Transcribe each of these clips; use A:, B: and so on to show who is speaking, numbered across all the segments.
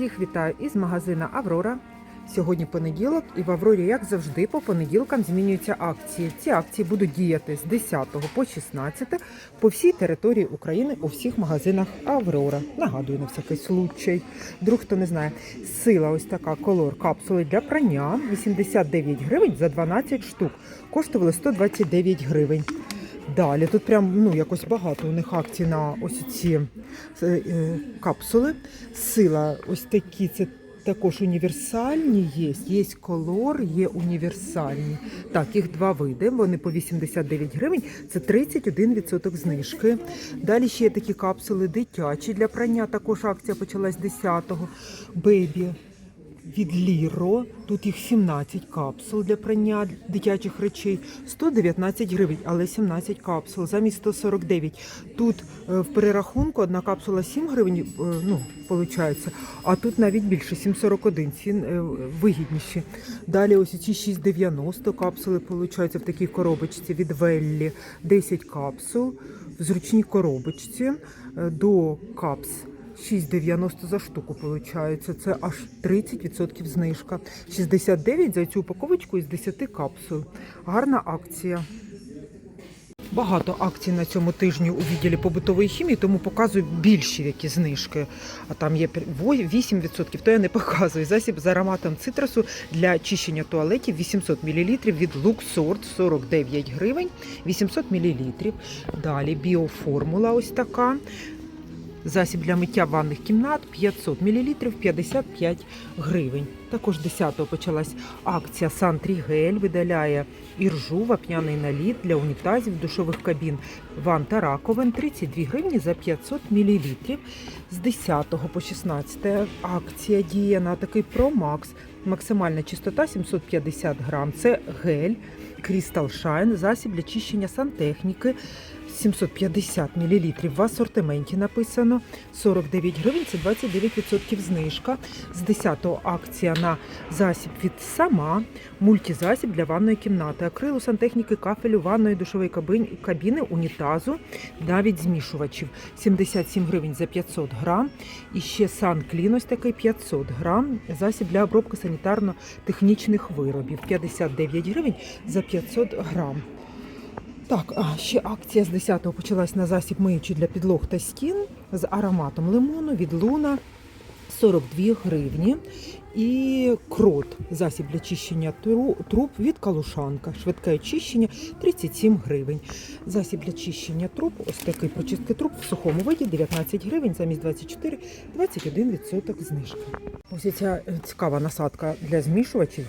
A: Всіх вітаю із магазина Аврора. Сьогодні понеділок, і в Аврорі, як завжди, по понеділкам змінюються акції. Ці акції будуть діяти з 10 по 16 по всій території України у всіх магазинах Аврора. Нагадую на всякий случай. Друг, хто не знає, сила ось така колор капсули для прання 89 гривень за 12 штук. Коштували 129 гривень. Далі тут прям ну якось багато у них акцій на ось ці е, е, капсули. Сила, ось такі, це також універсальні є. Є колор, є універсальні. Так, їх два види. Вони по 89 гривень. Це 31% знижки. Далі ще є такі капсули дитячі для прання. Також акція почалась 10-го. Бебі від Ліро. Тут їх 17 капсул для прання дитячих речей. 119 гривень, але 17 капсул замість 149. Тут е, в перерахунку одна капсула 7 гривень, е, ну, виходить, а тут навіть більше 7,41, ці е, вигідніші. Далі ось ці 6,90 капсули, виходить, в такій коробочці від Веллі. 10 капсул в зручній коробочці до капс. 6,90 за штуку виходить. Це аж 30% знижка. 69 за цю упаковочку із 10 капсул. Гарна акція. Багато акцій на цьому тижні у відділі побутової хімії, тому показую більші які знижки. А там є 8%, то я не показую. Засіб з ароматом цитрусу для очищення туалетів 800 мл від Luxort 49 гривень, 800 мл. Далі біоформула ось така. Засіб для миття ванних кімнат 500 мл 55 гривень. Також 10-го почалась акція Сантрігель, видаляє іржу, вапняний наліт для унітазів, душових кабін, ван та раковин 32 гривні за 500 мл. З 10 по 16 акція діє на такий Max. Максимальна чистота 750 грам. Це гель Crystal Shine, засіб для чищення сантехніки. 750 мл в асортименті написано 49 гривень, це 29% знижка. З 10-го акція на засіб від сама, мультизасіб для ванної кімнати, акрилу сантехніки, кафелю, ванної душової кабіни, унітазу, навіть змішувачів. 77 гривень за 500 грам. І ще Санклін ось такий 500 грам. Засіб для обробки санітарно-технічних виробів. 59 гривень за 500 грам. Так, ще акція з 10-го почалась на засіб миючий для підлог та стін з ароматом лимону від Луна 42 гривні. І крот засіб для чищення труб від Калушанка. Швидке очищення 37 гривень. Засіб для чищення труб, ось такий прочистки труб в сухому виді 19 гривень, замість 24 21% знижки. Ось ця е, цікава насадка для змішувачів.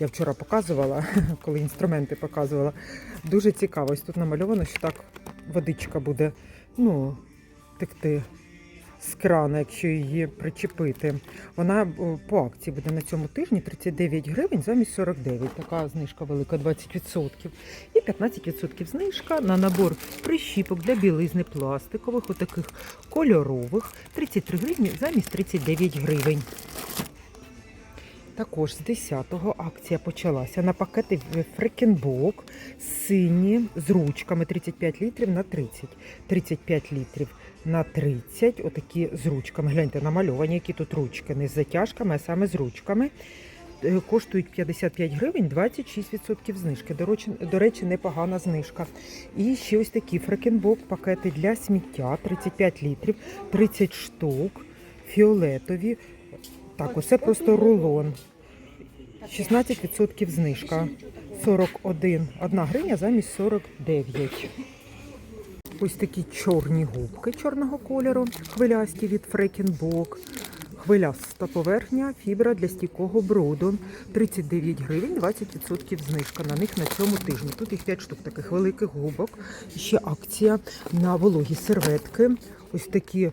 A: Я вчора показувала, коли інструменти показувала. Дуже цікаво. Ось тут намальовано, що так водичка буде ну, текти з крана, якщо її причепити. Вона по акції буде на цьому тижні 39 гривень замість 49. Така знижка велика 20%. І 15% знижка на набор прищіпок для білизни пластикових, отаких кольорових. 33 гривні замість 39 гривень. Також з 10-го акція почалася на пакети Фрекенбок сині з ручками 35 літрів на 30, 35 літрів на 30, отакі з ручками. Гляньте, намальовані, які тут ручки, не з затяжками, а саме з ручками. Е, Коштують 55 гривень, 26% знижки. До речі, до речі, непогана знижка. І ще ось такі фрекенбок пакети для сміття 35 літрів, 30 штук, фіолетові. Так, оце просто рулон. 16% знижка. 41 1 гривня замість 49. Ось такі чорні губки чорного кольору, хвилясті від Фрекенбок. Хвиляста поверхня, фібра для стійкого бруду. 39 гривень, 20% знижка на них на цьому тижні. Тут їх 5 штук таких великих губок. Ще акція на вологі серветки. Ось такі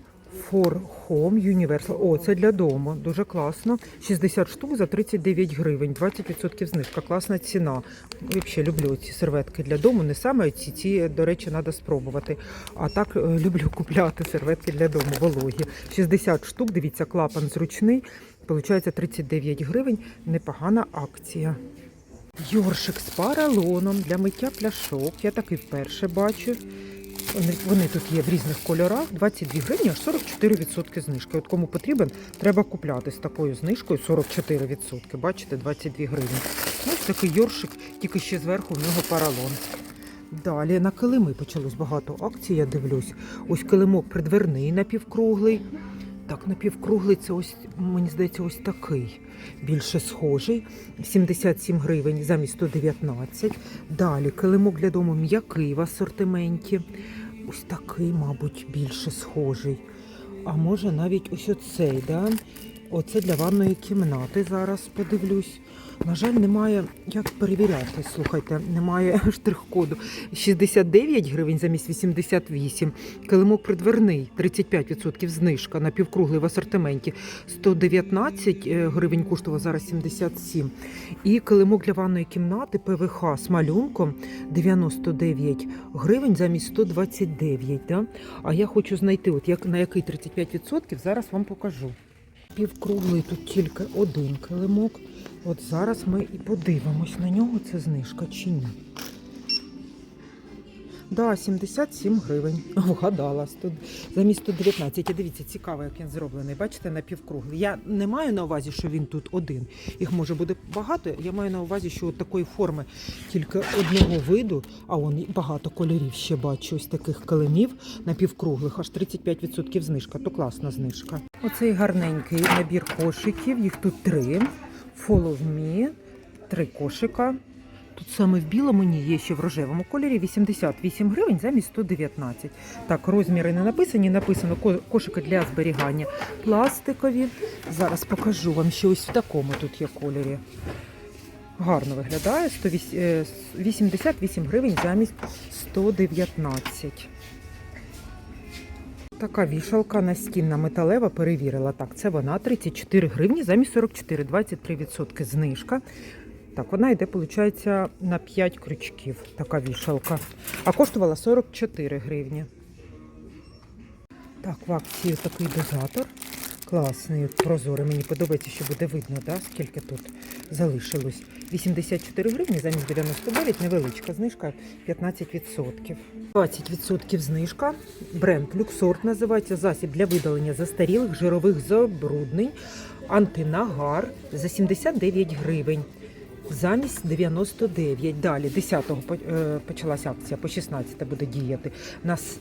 A: For Home Universal. О, це для дому. Дуже класно. 60 штук за 39 гривень, 20% знижка. Класна ціна. Взагалі люблю ці серветки для дому. Не саме ці, ці, до речі, треба спробувати. А так е, люблю купляти серветки для дому вологі. 60 штук, дивіться, клапан зручний. Получається 39 гривень. Непогана акція. Йоршик з паралоном для миття пляшок. Я такий вперше бачу. Вони, вони тут є в різних кольорах. 22 гривні, аж 44% знижки. От кому потрібен, треба купляти з такою знижкою 44%. Бачите, 22 гривні. Ось такий йоршик, тільки ще зверху в нього паралон. Далі на килими почалось багато акцій, я дивлюсь. Ось килимок придверний напівкруглий. Так, напівкруглий це ось, мені здається, ось такий. Більше схожий. 77 гривень замість 119. Далі килимок для дому м'який в асортименті. Ось такий, мабуть, більше схожий. А може навіть ось оцей, да? Оце для ванної кімнати зараз подивлюсь. На жаль, немає як перевіряти. Слухайте, немає штрих-коду. 69 гривень замість 88. Килимок придверний 35% знижка на півкруглий в асортименті. 119 е, гривень коштував зараз 77. І килимок для ванної кімнати ПВХ з малюнком 99 гривень замість 129. Да? А я хочу знайти, от як на який 35% зараз вам покажу. Півкруглий тут тільки один килимок. От зараз ми і подивимось на нього, це знижка чи ні. Да, 77 гривень. Вгадала. 100, замість 119. І дивіться, цікаво, як він зроблений. Бачите, на півкруглий. Я не маю на увазі, що він тут один. Їх може буде багато. Я маю на увазі, що от такої форми тільки одного виду, а он багато кольорів ще бачу. Ось таких килимів напівкруглих, аж 35% знижка. То класна знижка. Оцей гарненький набір кошиків. Їх тут три. Follow me. Три кошика. Тут саме в білому ні, є ще в рожевому кольорі 88 гривень замість 119. Так, розміри не написані. Написано кошики для зберігання пластикові. Зараз покажу вам, що ось в такому тут є кольорі. Гарно виглядає. 108 е, 88 гривень замість 119. Така вішалка настінна металева перевірила. Так, це вона 34 гривні замість 44, 23% знижка. Так, вона йде, виходить, на 5 крючків. Така вішалка. А коштувала 44 гривні. Так, в акції такий дозатор. Класний, прозорий. Мені подобається, що буде видно, да, скільки тут залишилось. 84 гривні замість 99, невеличка знижка 15%. 20% знижка. Бренд Люксорт називається засіб для видалення застарілих жирових забруднень. Антинагар за 79 гривень. Замість 99. Далі 10-го е, почалася акція, по 16 буде діяти. У нас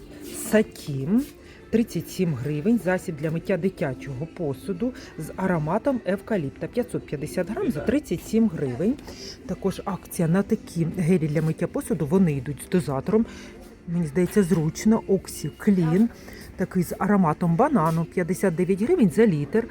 A: Сатім 37 гривень, засіб для миття дитячого посуду з ароматом евкаліпта 550 грам за 37 гривень. Також акція на такі гелі для миття посуду, вони йдуть з дозатором. Мені здається, зручно. Оксі Клін, такий з ароматом банану 59 гривень за літр.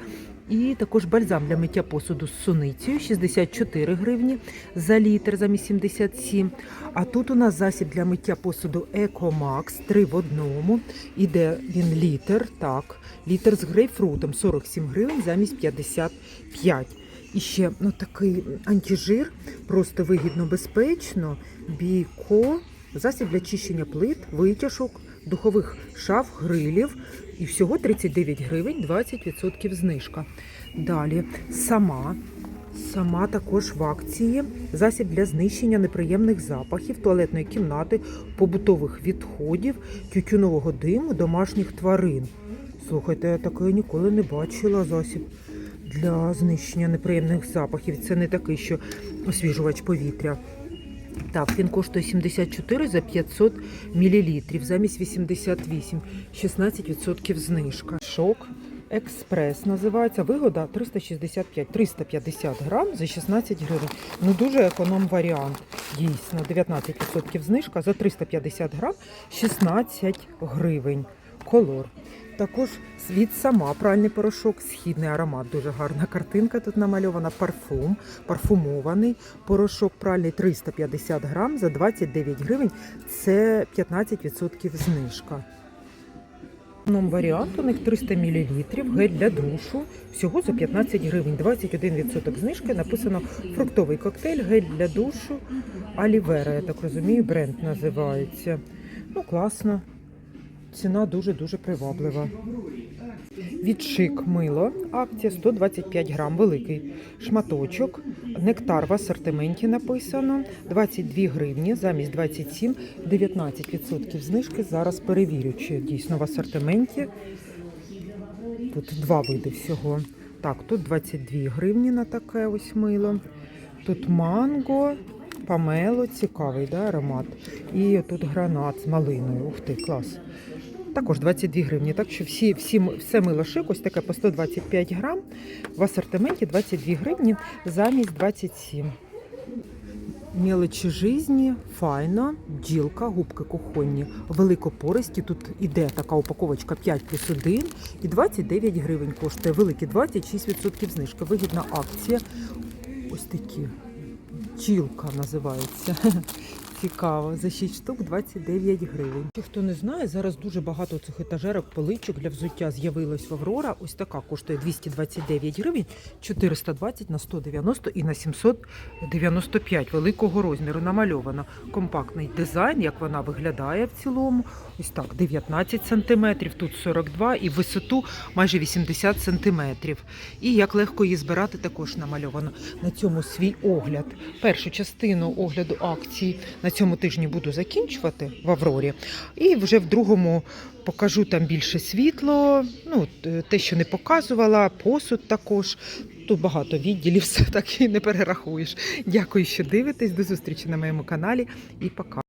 A: І також бальзам для миття посуду з суницею 64 гривні за літр замість 77. А тут у нас засіб для миття посуду Екомакс 3 в одному. Іде він літр, так, літр з грейпфрутом 47 гривень замість 55. І ще ну, такий антижир, просто вигідно безпечно. Біко, засіб для чищення плит, витяжок, духових шаф, грилів. І всього 39 гривень, 20% знижка. Далі сама. Сама також в акції засіб для знищення неприємних запахів туалетної кімнати, побутових відходів, тютюнового диму, домашніх тварин. Слухайте, я такої ніколи не бачила засіб для знищення неприємних запахів. Це не такий, що освіжувач повітря. Так, він коштує 74 за 500 мл, замість 88, 16% знижка. Шок експрес називається. Вигода 365, 350 грам за 16 гривень. Ну дуже економ варіант. Дійсно, 19% знижка за 350 грам 16 гривень. Колор. Також світ сама пральний порошок, східний аромат. Дуже гарна картинка тут намальована. Парфум, парфумований. Порошок пральний 350 грам за 29 гривень. Це 15% знижка. Варіант у них 300 мл, гель для душу, всього за 15 гривень, 21% знижки. Написано фруктовий коктейль, гель для душу, Алівера, я так розумію, бренд називається. Ну, класно. Ціна дуже-дуже приваблива. Від шик мило, акція 125 грам, великий шматочок. Нектар в асортименті написано 22 гривні, замість 27, 19% знижки. Зараз перевірю, чи дійсно в асортименті. Тут два види всього. Так, тут 22 гривні на таке ось мило. Тут манго, памело, цікавий да, аромат. І тут гранат з малиною. Ух ти, клас. Також 22 гривні. Так що всі, всі, все мило шик, ось таке по 125 грам. В асортименті 22 гривні замість 27. Мелочі жизні, файно, бджілка, губки кухонні, великопористі. Тут іде така упаковочка 5 плюс 1 і 29 гривень коштує. Великі 26% знижки. Вигідна акція. Ось такі. Бджілка називається. Цікаво. За 6 штук 29 гривень. Хто не знає, зараз дуже багато цих етажерок, поличок для взуття з'явилось в Аврора. Ось така коштує 229 гривень, 420 на 190 і на 795 великого розміру. Намальовано компактний дизайн, як вона виглядає в цілому. Ось так, 19 сантиметрів, тут 42 і висоту майже 80 сантиметрів. І як легко її збирати, також намальовано. На цьому свій огляд. Першу частину огляду акцій на цьому тижні буду закінчувати в Аврорі. І вже в другому покажу там більше світло, ну, те, що не показувала, посуд також. Тут багато відділів, все так і не перерахуєш. Дякую, що дивитесь. До зустрічі на моєму каналі і пока.